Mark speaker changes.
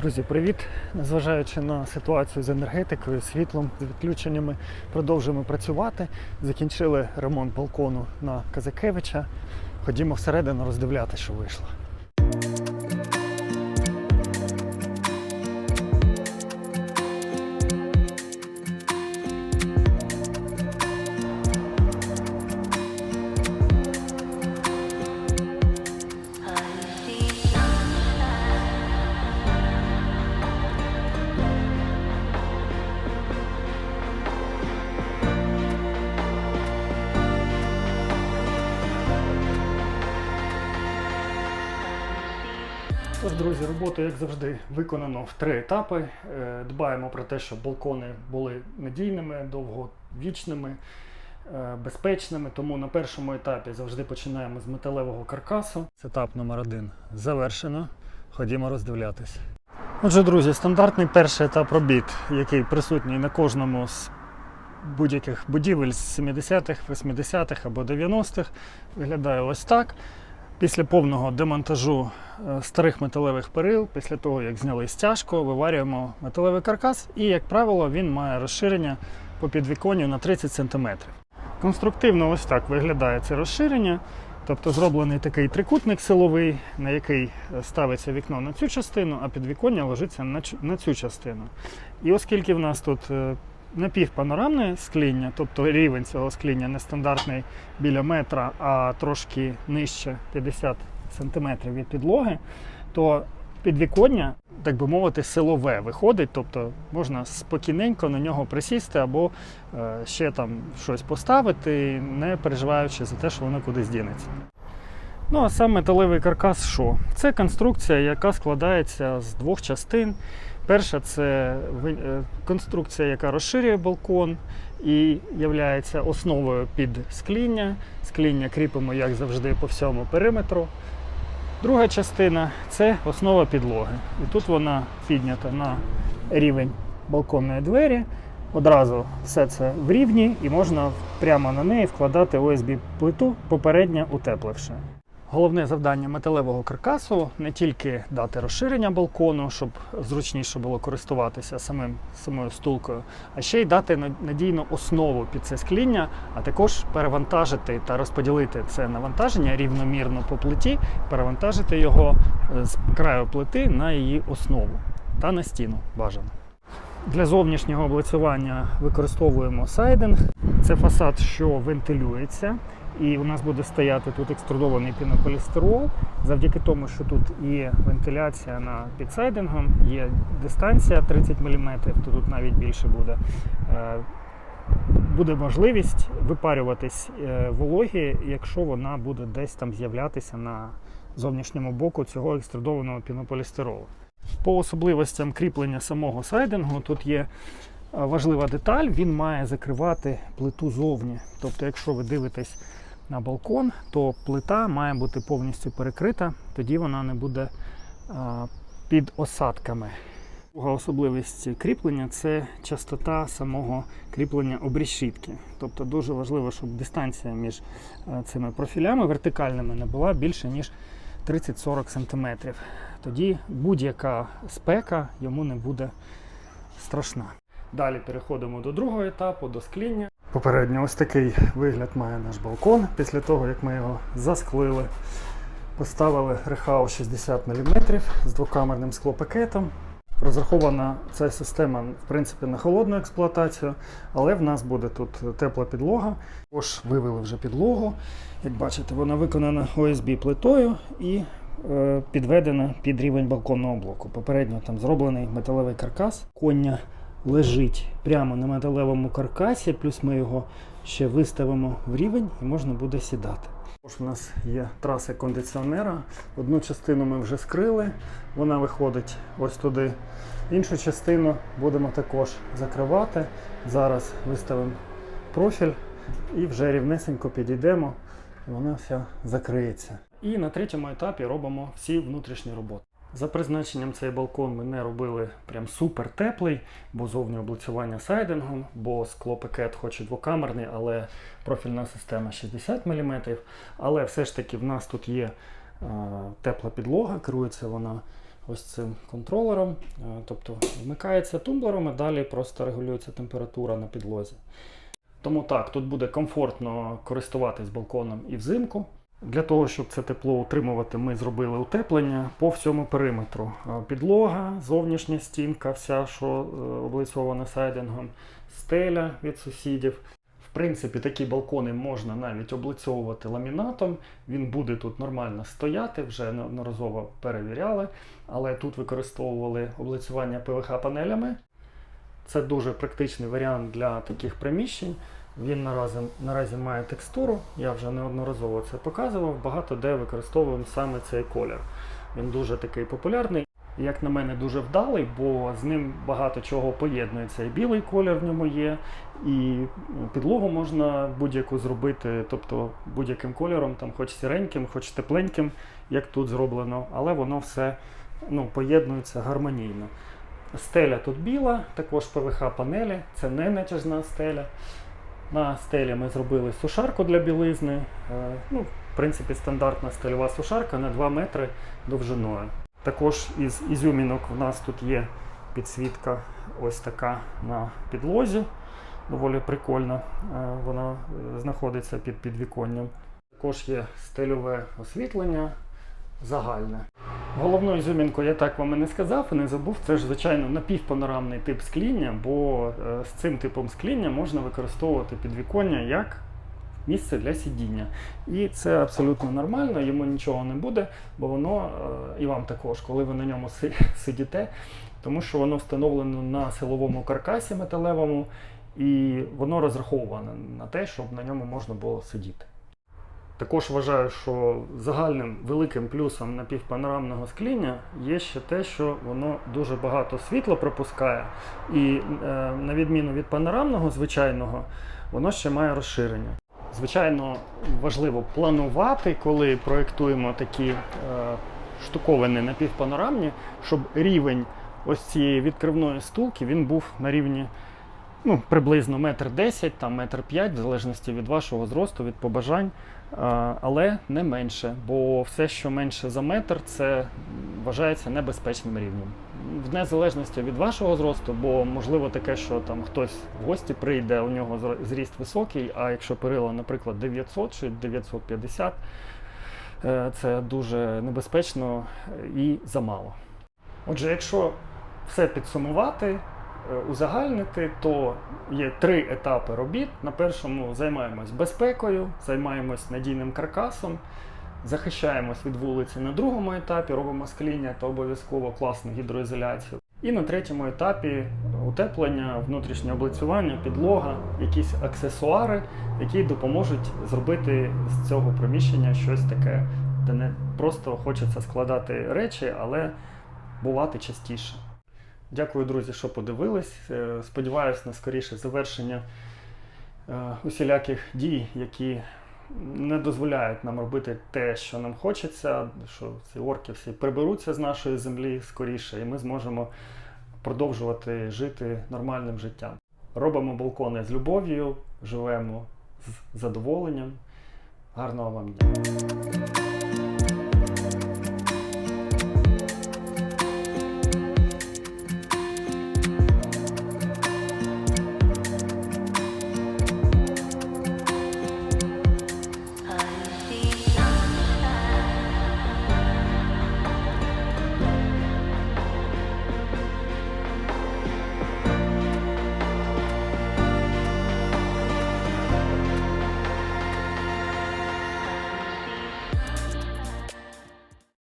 Speaker 1: Друзі, привіт! Незважаючи на ситуацію з енергетикою, світлом, з відключеннями, продовжуємо працювати. Закінчили ремонт балкону на Казакевича. Ходімо всередину роздивляти, що вийшло. Тож, друзі, роботу, як завжди, виконано в три етапи. Е, Дбаємо про те, щоб балкони були надійними, довговічними, е, безпечними. Тому на першому етапі завжди починаємо з металевого каркасу. Етап номер один завершено. Ходімо роздивлятись. Отже, друзі, стандартний перший етап робіт, який присутній на кожному з будь-яких будівель з 70-х, 80-х або 90-х, виглядає ось так. Після повного демонтажу е, старих металевих перил, після того, як зняли стяжку, виварюємо металевий каркас, і, як правило, він має розширення по підвіконню на 30 см. Конструктивно ось так виглядає це розширення. Тобто зроблений такий трикутник силовий, на який е, ставиться вікно на цю частину, а підвіконня ложиться на цю частину. І оскільки в нас тут е, напівпанорамне скління, тобто рівень цього скління нестандартний біля метра, а трошки нижче 50 см від підлоги, то підвіконня, так би мовити, силове виходить, тобто можна спокійненько на нього присісти або е, ще там щось поставити, не переживаючи за те, що воно кудись дінеться. Ну а сам металевий каркас що? Це конструкція, яка складається з двох частин. Перша це е, конструкція, яка розширює балкон і є основою під скління. Скління кріпимо, як завжди, по всьому периметру. Друга частина це основа підлоги. І тут вона піднята на рівень балконної двері. Одразу все це в рівні, і можна прямо на неї вкладати ОСБ плиту, попередньо утепливши. Головне завдання металевого каркасу не тільки дати розширення балкону, щоб зручніше було користуватися самим самою стулкою, а ще й дати надійну основу під це скління, а також перевантажити та розподілити це навантаження рівномірно по плиті, перевантажити його е, з краю плити на її основу та на стіну бажано. Для зовнішнього облицювання використовуємо сайдинг. Це фасад, що вентилюється. І у нас буде стояти тут екструдований пінополістирол. Завдяки тому, що тут є вентиляція на підсайдингом, є дистанція 30 мм, то тут навіть більше буде. Е, Буде можливість випарюватись е, вологі, якщо вона буде десь там з'являтися на зовнішньому боку цього екструдованого пінополістиролу. По особливостям кріплення самого сайдингу тут є важлива деталь, він має закривати плиту зовні. Тобто, якщо ви дивитесь на балкон, то плита має бути повністю перекрита, тоді вона не буде а, під осадками. Друга особливість кріплення це частота самого кріплення обрішітки. Тобто дуже важливо, щоб дистанція між е, цими профілями вертикальними не була більше, ніж 30-40 см. Тоді будь-яка спека йому не буде страшна. Далі переходимо до другого етапу, до скління. Попередньо ось такий вигляд має наш балкон після того, як ми його засклили. Поставили рехау 60 мм з двокамерним склопакетом. Розрахована ця система в принципі на холодну експлуатацію, але в нас буде тут тепла підлога. Також вивели вже підлогу. Як бачите, вона виконана ОСБ плитою і е, підведена під рівень балконного блоку. Попередньо там зроблений металевий каркас. Коня лежить прямо на металевому каркасі, плюс ми його ще виставимо в рівень і можна буде сідати. Також у нас є траси кондиціонера. Одну частину ми вже скрили, вона виходить ось туди. Іншу частину будемо також закривати. Зараз виставимо профіль і вже рівнесенько підійдемо, і вона вся закриється. І на третьому етапі робимо всі внутрішні роботи. За призначенням цей балкон ми не робили прям супер теплий, бо зовні облицювання сайдингом, бо склопакет хоч і двокамерний, але профільна система 60 мм. Але все ж таки в нас тут є е, тепла підлога, керується вона ось цим контролером. Е, Тобто вмикається тумблером і далі просто регулюється температура на підлозі. Тому так, тут буде комфортно користуватись балконом і взимку. Для того, щоб це тепло утримувати, ми зробили утеплення по всьому периметру. Е, Підлога, зовнішня стінка, вся, що е, облицьована сайдингом, стеля від сусідів. В принципі, такі балкони можна навіть облицьовувати ламінатом. Він буде тут нормально стояти, вже неодноразово перевіряли, але тут використовували облицювання ПВХ-панелями. Це дуже практичний варіант для таких приміщень. Він наразі, наразі має текстуру, я вже неодноразово це показував. Багато де використовуємо саме цей колір. Він дуже такий популярний. Як на мене, дуже вдалий, бо з ним багато чого поєднується. І білий колір в ньому є, і підлогу можна будь-яку зробити, тобто будь-яким кольором, там, хоч сіреньким, хоч тепленьким, як тут зроблено, але воно все ну, поєднується гармонійно. Стеля тут біла, також ПВХ-панелі, це не натяжна стеля. На стелі ми зробили сушарку для білизни. Е, Ну, в принципі, стандартна стельова сушарка на 2 метри довжиною. Також із ізюмінок в нас тут є підсвітка ось така на підлозі. Доволі прикольно. Е, Вона е, знаходиться під підвіконням. Також є стильове освітлення загальне. Головною ізюмінкою я так вам і не сказав і не забув. Це ж, звичайно, напівпанорамний тип скління, бо е, з цим типом скління можна використовувати підвіконня як місце для сидіння. І це абсолютно нормально, йому нічого не буде, бо воно е, і вам також, коли ви на ньому сидіте, тому що воно встановлено на силовому каркасі металевому, і воно розраховане на те, щоб на ньому можна було сидіти. Також вважаю, що загальним великим плюсом напівпанорамного скління є ще те, що воно дуже багато світла пропускає, і е, на відміну від панорамного звичайного, воно ще має розширення. Звичайно, важливо планувати, коли проєктуємо такі е, штуковини напівпанорамні, щоб рівень ось цієї відкривної стулки він був на рівні ну, приблизно метр десять, там метр п'ять, в залежності від вашого зросту, від побажань, але не менше, бо все, що менше за метр, це вважається небезпечним рівнем. В незалежності від вашого зросту, бо можливо таке, що там хтось в гості прийде, у нього зріст високий, а якщо перило, наприклад, 900 чи 950, е, це дуже небезпечно і замало. Отже, якщо все підсумувати, узагальнити, то є три етапи робіт. На першому займаємось безпекою, займаємось надійним каркасом, захищаємось від вулиці на другому етапі, робимо скління та обов'язково класну гідроізоляцію. І на третьому етапі утеплення, внутрішнє облицювання, підлога, якісь аксесуари, які допоможуть зробити з цього приміщення щось таке, де не просто хочеться складати речі, але бувати частіше. Дякую, друзі, що подивились. Е, Сподіваюсь на скоріше завершення е, усіляких дій, які не дозволяють нам робити те, що нам хочеться, що ці орки всі приберуться з нашої землі скоріше, і ми зможемо продовжувати жити нормальним життям. Робимо балкони з любов'ю, живемо з задоволенням. Гарного вам дня!